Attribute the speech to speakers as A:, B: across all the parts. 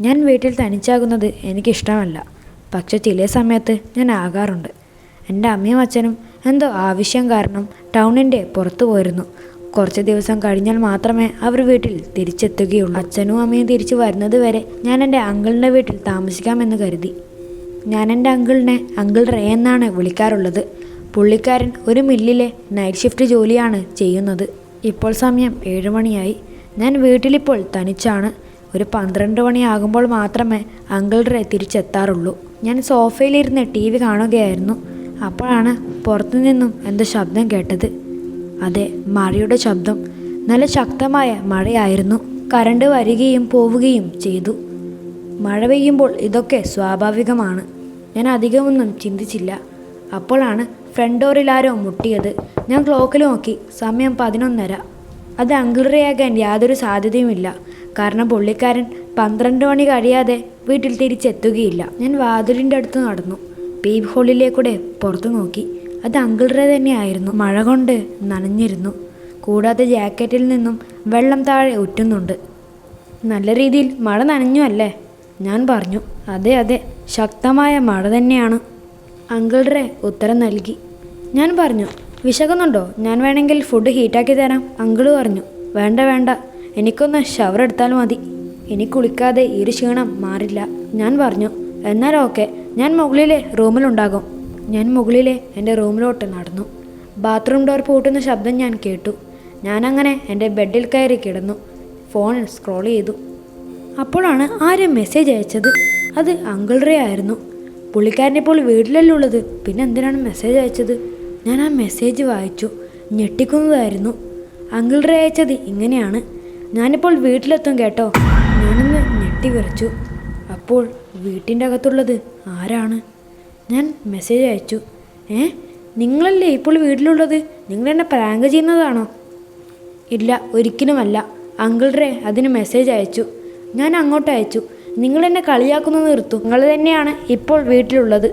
A: ഞാൻ വീട്ടിൽ തനിച്ചാകുന്നത് എനിക്കിഷ്ടമല്ല. പക്ഷെ ചില സമയത്ത് ഞാൻ ആകാറുണ്ട്. എന്റെ അമ്മയും അച്ഛനും എന്തോ ആവശ്യം കാരണം ടൗണിന്റെ പുറത്തു പോയിരുന്നു. കുറച്ച് ദിവസം കഴിഞ്ഞാൽ മാത്രമേ അവർ വീട്ടിൽ തിരിച്ചെത്തുകയുള്ളൂ. അച്ഛനും അമ്മയും തിരിച്ചു വരുന്നത് വരെ ഞാൻ എന്റെ അങ്കിളിന്റെ വീട്ടിൽ താമസിക്കാമെന്ന് കരുതി. ഞാൻ എന്റെ അങ്കിളിനെ അങ്കിൾ റേ എന്നാണ് വിളിക്കാറുള്ളത്. പുള്ളിക്കാരൻ ഒരു മില്ലിലെ നൈറ്റ് ഷിഫ്റ്റ് ജോലിയാണ് ചെയ്യുന്നത്. ഇപ്പോൾ സമയം ഏഴ് മണിയായി. ഞാൻ വീട്ടിലിപ്പോൾ തനിച്ചാണ്. ഒരു പന്ത്രണ്ട് മണിയാകുമ്പോൾ മാത്രമേ അങ്കിൾ റേ തിരിച്ചെത്താറുള്ളൂ. ഞാൻ സോഫയിലിരുന്ന് ടി വി കാണുകയായിരുന്നു. അപ്പോഴാണ് പുറത്തു നിന്നും എന്തോ ശബ്ദം കേട്ടത്. അതെ മഴയുടെ ശബ്ദം. നല്ല ശക്തമായ മഴയായിരുന്നു. കറണ്ട് വരികയും പോവുകയും ചെയ്തു. മഴ പെയ്യുമ്പോൾ ഇതൊക്കെ സ്വാഭാവികമാണ്. ഞാൻ അധികമൊന്നും ചിന്തിച്ചില്ല. അപ്പോഴാണ് ഫ്രണ്ട് ഡോറിൽ ആരോ മുട്ടിയത്. ഞാൻ ക്ലോക്കിൽ നോക്കി. സമയം പതിനൊന്നര. അത് അങ്കിളറിയാകാൻ യാതൊരു സാധ്യതയുമില്ല. കാരണം പുള്ളിക്കാരൻ പന്ത്രണ്ട് മണി കഴിയാതെ വീട്ടിൽ തിരിച്ചെത്തുകയില്ല. ഞാൻ വാതിലിന്റെ അടുത്ത് നടന്നു. പീപ് ഹോളിലേക്കൂടെ പുറത്തു നോക്കി. അത് അങ്കിളറെ തന്നെയായിരുന്നു. മഴ കൊണ്ട് നനഞ്ഞിരുന്നു. കൂടാതെ ജാക്കറ്റിൽ നിന്നും വെള്ളം താഴെ ഉറ്റുന്നുണ്ട് നല്ല രീതിയിൽ മഴ നനഞ്ഞു അല്ലേ? ഞാൻ പറഞ്ഞു. അതെ അതെ. ശക്തമായ മഴ തന്നെയാണ്. അങ്കിളുടെ ഉത്തരം നൽകി. ഞാൻ പറഞ്ഞു. വിശക്കുന്നുണ്ടോ? ഞാൻ വേണമെങ്കിൽ ഫുഡ് ഹീറ്റാക്കി തരാം. അങ്കിൾ പറഞ്ഞു. വേണ്ട വേണ്ട. എനിക്കൊന്ന് ഷവർ എടുത്താൽ മതി. ഇനി കുളിക്കാതെ ഈ ഒരു ക്ഷീണം മാറില്ല. ഞാൻ പറഞ്ഞു എന്നാൽ ഓക്കെ ഞാൻ മുകളിലെ റൂമിലുണ്ടാകും ഞാൻ മുകളിലെ എന്റെ റൂമിലോട്ട് നടന്നു. ബാത്റൂം ഡോർ പൂട്ടുന്ന ശബ്ദം ഞാൻ കേട്ടു. ഞാനങ്ങനെ എന്റെ ബെഡിൽ കയറി കിടന്നു. ഫോൺ സ്ക്രോൾ ചെയ്തു. അപ്പോഴാണ് ആരും മെസ്സേജ് അയച്ചത്. അത് അങ്കിൾ റേ ആയിരുന്നു. പുള്ളിക്കാരൻ ഇപ്പോൾ വീട്ടിലല്ലേ ഉള്ളത്? പിന്നെ എന്തിനാണ് മെസ്സേജ് അയച്ചത്? ഞാൻ ആ മെസ്സേജ് വായിച്ചു. ഞെട്ടിക്കുന്നതായിരുന്നു. അങ്കിൾ റേ അയച്ചത് ഇങ്ങനെയാണ്. ഞാനിപ്പോൾ വീട്ടിലെത്തും കേട്ടോ. ഞാനൊന്ന് ഞെട്ടി വിറച്ചു. അപ്പോൾ വീട്ടിന്റെ അകത്തുള്ളത് ആരാണ്? ഞാൻ മെസ്സേജ് അയച്ചു. ഏ? നിങ്ങളല്ലേ ഇപ്പോൾ വീട്ടിലുള്ളത്? നിങ്ങൾ എന്നെ പ്രാങ്ക് ചെയ്യുന്നതാണോ? ഇല്ല ഒരിക്കലുമല്ല. അങ്കിൾ അതിന് മെസ്സേജ് അയച്ചു. ഞാൻ അങ്ങോട്ട് അയച്ചു. നിങ്ങൾ എന്നെ കളിയാക്കുന്നത് നിർത്തു. നിങ്ങൾ തന്നെയാണ് ഇപ്പോൾ വീട്ടിലുള്ളത്.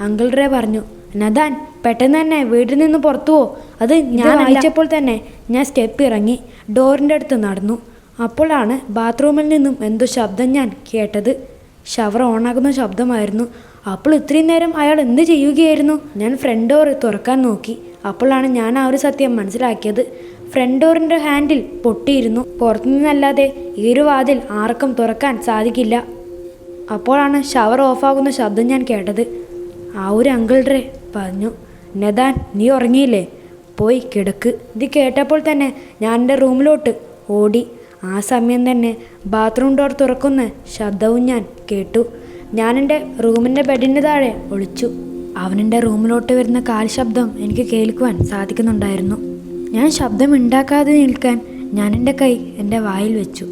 A: അങ്കിൾ പറഞ്ഞു നദാൻ പെട്ടെന്ന് തന്നെ വീട്ടിൽ നിന്ന് പുറത്തു പോ. അത് ഞാൻ അയച്ചപ്പോൾ തന്നെ ഞാൻ സ്റ്റെപ്പ് ഇറങ്ങി ഡോറിന്റെ അടുത്ത് നടന്നു. അപ്പോഴാണ് ബാത്റൂമിൽ നിന്നും എന്തോ ശബ്ദം ഞാൻ കേട്ടത്. ഷവർ ഓണാകുന്ന ശബ്ദമായിരുന്നു. അപ്പോൾ ഇത്രയും നേരം അയാൾ എന്ത് ചെയ്യുകയായിരുന്നു? ഞാൻ ഫ്രണ്ട് ഡോർ തുറക്കാൻ നോക്കി. അപ്പോഴാണ് ഞാൻ ആ ഒരു സത്യം മനസ്സിലാക്കിയത്. ഫ്രണ്ട് ഡോറിന്റെ ഹാൻഡിൽ പൊട്ടിയിരുന്നു. പുറത്തുനിന്നല്ലാതെ ഈ ഒരു വാതിൽ ആർക്കും തുറക്കാൻ സാധിക്കില്ല. അപ്പോഴാണ് ഷവർ ഓഫാകുന്ന ശബ്ദം ഞാൻ കേട്ടത്. ആ ഒരു അങ്കിളുടെ പറഞ്ഞു. നദാൻ നീ ഉറങ്ങിയില്ലേ? പോയി കിടക്ക്. ഇത് കേട്ടപ്പോൾ തന്നെ ഞാൻ എന്റെ റൂമിലോട്ട് ഓടി. ആ സമയം തന്നെ ബാത്റൂം ഡോർ തുറക്കുന്ന ശബ്ദവും ഞാൻ കേട്ടു. ഞാൻ എന്റെ റൂമിന്റെ ബെഡിന്റെ താഴെ ഒളിച്ചു. അവനെന്റെ റൂമിലോട്ട് വരുന്ന കാൽ ശബ്ദം എനിക്ക് കേൾക്കുവാൻ സാധിക്കുന്നുണ്ടായിരുന്നു. ഞാൻ ശബ്ദം ഉണ്ടാക്കാതെ നിൽക്കാൻ ഞാൻ എന്റെ കൈ എന്റെ വായിൽ വെച്ചു.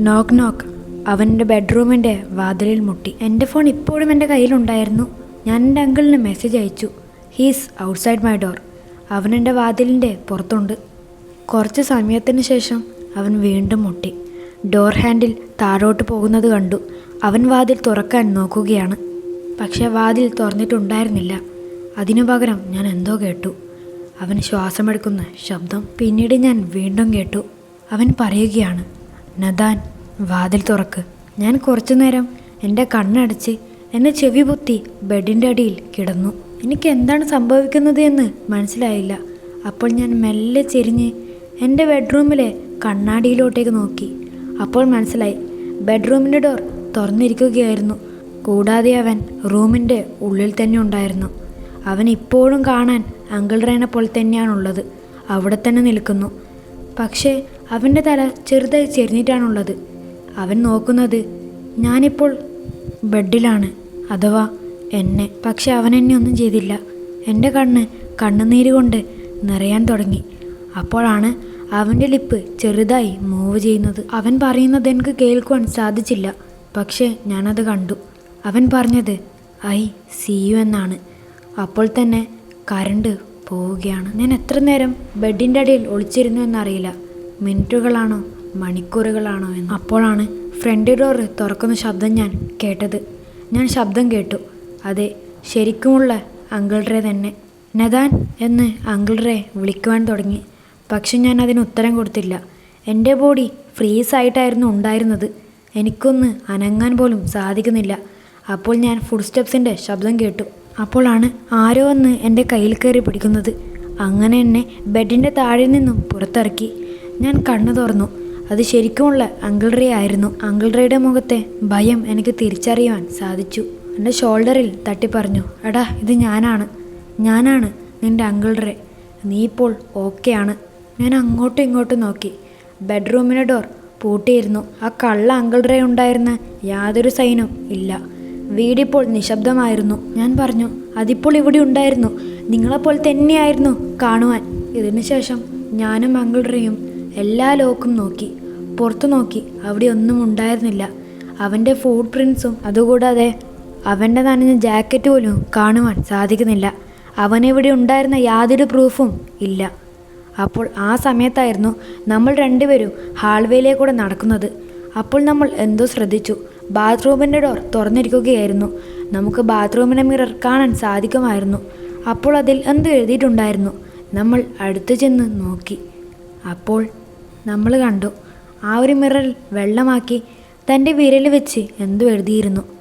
A: നോക്ക് നോക്ക് അവന്റെ ബെഡ്റൂമിന്റെ വാതിലിൽ മുട്ടി. എന്റെ ഫോൺ ഇപ്പോഴും എന്റെ കയ്യിലുണ്ടായിരുന്നു. ഞാൻ എന്റെ അങ്കിളിന് മെസ്സേജ് അയച്ചു. ഹീസ് ഔട്ട്സൈഡ് മൈ ഡോർ അവൻ എന്റെ വാതിലിന്റെ പുറത്തുണ്ട്. കുറച്ച് സമയത്തിന് ശേഷം അവൻ വീണ്ടും മുട്ടി. ഡോർ ഹാൻഡിൽ താഴോട്ട് പോകുന്നത് കണ്ടു. അവൻ വാതിൽ തുറക്കാൻ നോക്കുകയാണ്. പക്ഷെ വാതിൽ തുറന്നിട്ടുണ്ടായിരുന്നില്ല. അതിനു പകരം ഞാൻ എന്തോ കേട്ടു. അവൻ ശ്വാസമെടുക്കുന്ന ശബ്ദം പിന്നീട് ഞാൻ വീണ്ടും കേട്ടു. അവൻ പറയുകയാണ് നദാൻ വാതിൽ തുറക്ക്. ഞാൻ കുറച്ചു നേരം എന്റെ കണ്ണടച്ച് എന്നെ ചെവി പൊത്തി ബെഡിന്റെ അടിയിൽ കിടന്നു. എനിക്ക് എന്താണ് സംഭവിക്കുന്നത് എന്ന് മനസ്സിലായില്ല. അപ്പോൾ ഞാൻ മെല്ലെ ചെരിഞ്ഞ് എന്റെ ബെഡ്റൂമിലെ കണ്ണാടിയിലോട്ടേക്ക് നോക്കി. അപ്പോൾ മനസ്സിലായി ബെഡ്റൂമിന്റെ ഡോർ തുറന്നിരിക്കുകയായിരുന്നു. കൂടാതെ അവൻ റൂമിന്റെ ഉള്ളിൽ തന്നെ ഉണ്ടായിരുന്നു. അവൻ ഇപ്പോഴും കാണാൻ അങ്കിൾ റേനെ പോലെ തന്നെയാണുള്ളത്. അവിടെ തന്നെ നിൽക്കുന്നു. പക്ഷേ അവന്റെ തല ചെറുതായി ചെരിഞ്ഞിട്ടാണുള്ളത്. അവൻ നോക്കുന്നത് ഞാനിപ്പോൾ ബെഡിലാണ്. അഥവാ എന്നെ. പക്ഷെ അവൻ എന്നെ ഒന്നും ചെയ്തില്ല. എന്റെ കണ്ണ് കണ്ണുനീര് കൊണ്ട് നിറയാൻ തുടങ്ങി. അപ്പോഴാണ് അവന്റെ ലിപ്പ് ചെറുതായി മൂവ് ചെയ്യുന്നത്. അവൻ പറയുന്നത് എനിക്ക് കേൾക്കുവാൻ സാധിച്ചില്ല. പക്ഷേ ഞാനത് കണ്ടു. അവൻ പറഞ്ഞത് ഐ സി യു എന്നാണ്. അപ്പോൾ തന്നെ കരണ്ട് പോവുകയാണ്. ഞാൻ എത്ര നേരം ബെഡിന്റെ അടിയിൽ ഒളിച്ചിരുന്നു എന്നറിയില്ല. മിനിറ്റുകളാണോ മണിക്കൂറുകളാണോ എന്ന്. അപ്പോഴാണ് ഫ്രണ്ട് ഡോർ തുറക്കുന്ന ശബ്ദം ഞാൻ കേട്ടത്. ഞാൻ ശബ്ദം കേട്ടു. അതെ ശരിക്കുമുള്ള അങ്കിൾറെ തന്നെ. നദാൻ എന്ന് അങ്കിൾറെ വിളിക്കുവാൻ തുടങ്ങി. പക്ഷെ ഞാൻ അതിന് ഉത്തരം കൊടുത്തില്ല. എന്റെ ബോഡി ഫ്രീസായിട്ടായിരുന്നു ഉണ്ടായിരുന്നത്. എനിക്കൊന്ന് അനങ്ങാൻ പോലും സാധിക്കുന്നില്ല. അപ്പോൾ ഞാൻ ഫുഡ് സ്റ്റെപ്സിന്റെ ശബ്ദം കേട്ടു. അപ്പോഴാണ് ആരോ ഒന്ന് എന്റെ കയ്യിൽ കയറി പിടിക്കുന്നത്. അങ്ങനെ എന്നെ ബെഡിന്റെ താഴെ നിന്നും പുറത്തിറക്കി. ഞാൻ കണ്ണു തുറന്നു. അത് ശരിക്കുമുള്ള അങ്കിൾ റേ ആയിരുന്നു. അങ്കിൾ റേയുടെ മുഖത്തെ ഭയം എനിക്ക് തിരിച്ചറിയുവാൻ സാധിച്ചു. എന്റെ ഷോൾഡറിൽ തട്ടി പറഞ്ഞു എടാ ഇത് ഞാനാണ് ഞാനാണ് നിന്റെ അങ്കിളുടെ നീ ഇപ്പോൾ ഓക്കെയാണ്. ഞാൻ അങ്ങോട്ടും ഇങ്ങോട്ടും നോക്കി. ബെഡ്റൂമിന്റെ ഡോർ പൂട്ടിയിരുന്നു. ആ കള്ള അങ്കിളുടെ ഉണ്ടായിരുന്ന യാതൊരു സൈനും ഇല്ല. വീടിപ്പോൾ നിശബ്ദമായിരുന്നു. ഞാൻ പറഞ്ഞു അതിപ്പോൾ ഇവിടെ ഉണ്ടായിരുന്നു. നിങ്ങളെപ്പോലെ തന്നെയായിരുന്നു കാണുവാൻ. ഇതിനു ശേഷം ഞാനും അങ്കിളുടെയും എല്ലാ ലോക്കും നോക്കി. പുറത്തു നോക്കി. അവിടെ ഒന്നും ഉണ്ടായിരുന്നില്ല. അവന്റെ ഫുഡ് പ്രിൻസും അതുകൂടാതെ അവന്റെ നനഞ്ഞ ജാക്കറ്റ് പോലും കാണുവാൻ സാധിക്കുന്നില്ല. അവനിവിടെ ഉണ്ടായിരുന്ന യാതൊരു പ്രൂഫും ഇല്ല. അപ്പോൾ ആ സമയത്തായിരുന്നു നമ്മൾ രണ്ടുപേരും ഹാൾവേയിലേക്കൂടെ നടക്കുന്നത്. അപ്പോൾ നമ്മൾ എന്തോ ശ്രദ്ധിച്ചു. ബാത്റൂമിന്റെ ഡോർ തുറന്നിരിക്കുകയായിരുന്നു. നമുക്ക് ബാത്റൂമിന്റെ മിറർ കാണാൻ സാധിക്കുമായിരുന്നു. അപ്പോൾ അതിൽ എന്ത് എഴുതിയിട്ടുണ്ടായിരുന്നു? നമ്മൾ അടുത്തു ചെന്ന് നോക്കി. അപ്പോൾ നമ്മൾ കണ്ടു. ആ ഒരു മിററിൽ വെള്ളമാക്കി തന്റെ വിരൽ വെച്ച് എന്തോ എഴുതിയിരുന്നു.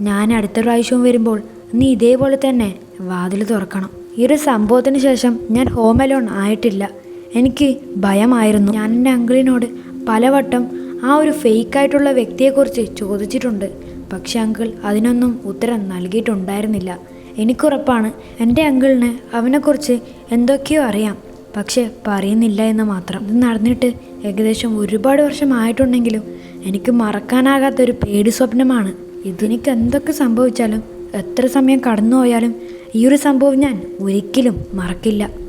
A: ഞാൻ അടുത്ത പ്രാവശ്യവും വരുമ്പോൾ നീ ഇതേപോലെ തന്നെ വാതിൽ തുറക്കണം. ഈ ഒരു സംഭവത്തിന് ശേഷം ഞാൻ ഹോം അലോൺ ആയിട്ടില്ല. എനിക്ക് ഭയമായിരുന്നു. ഞാൻ എന്റെ അങ്കിളിനോട് പലവട്ടം ആ ഒരു ഫേക്കായിട്ടുള്ള വ്യക്തിയെക്കുറിച്ച് ചോദിച്ചിട്ടുണ്ട്. പക്ഷെ അങ്കിൾ അതിനൊന്നും ഉത്തരം നൽകിയിട്ടുണ്ടായിരുന്നില്ല. എനിക്കുറപ്പാണ് എന്റെ അങ്കിളിന് അവനെക്കുറിച്ച് എന്തൊക്കെയോ അറിയാം. പക്ഷെ പറയുന്നില്ല എന്ന് മാത്രം. ഇത് നടന്നിട്ട് ഏകദേശം ഒരുപാട് വർഷമായിട്ടുണ്ടെങ്കിലും എനിക്ക് മറക്കാനാകാത്തൊരു പേടി സ്വപ്നമാണ്. ഇതെനിക്ക് എന്തൊക്കെ സംഭവിച്ചാലും എത്ര സമയം കടന്നു പോയാലും ഈ ഒരു സംഭവം ഞാൻ ഒരിക്കലും മറക്കില്ല.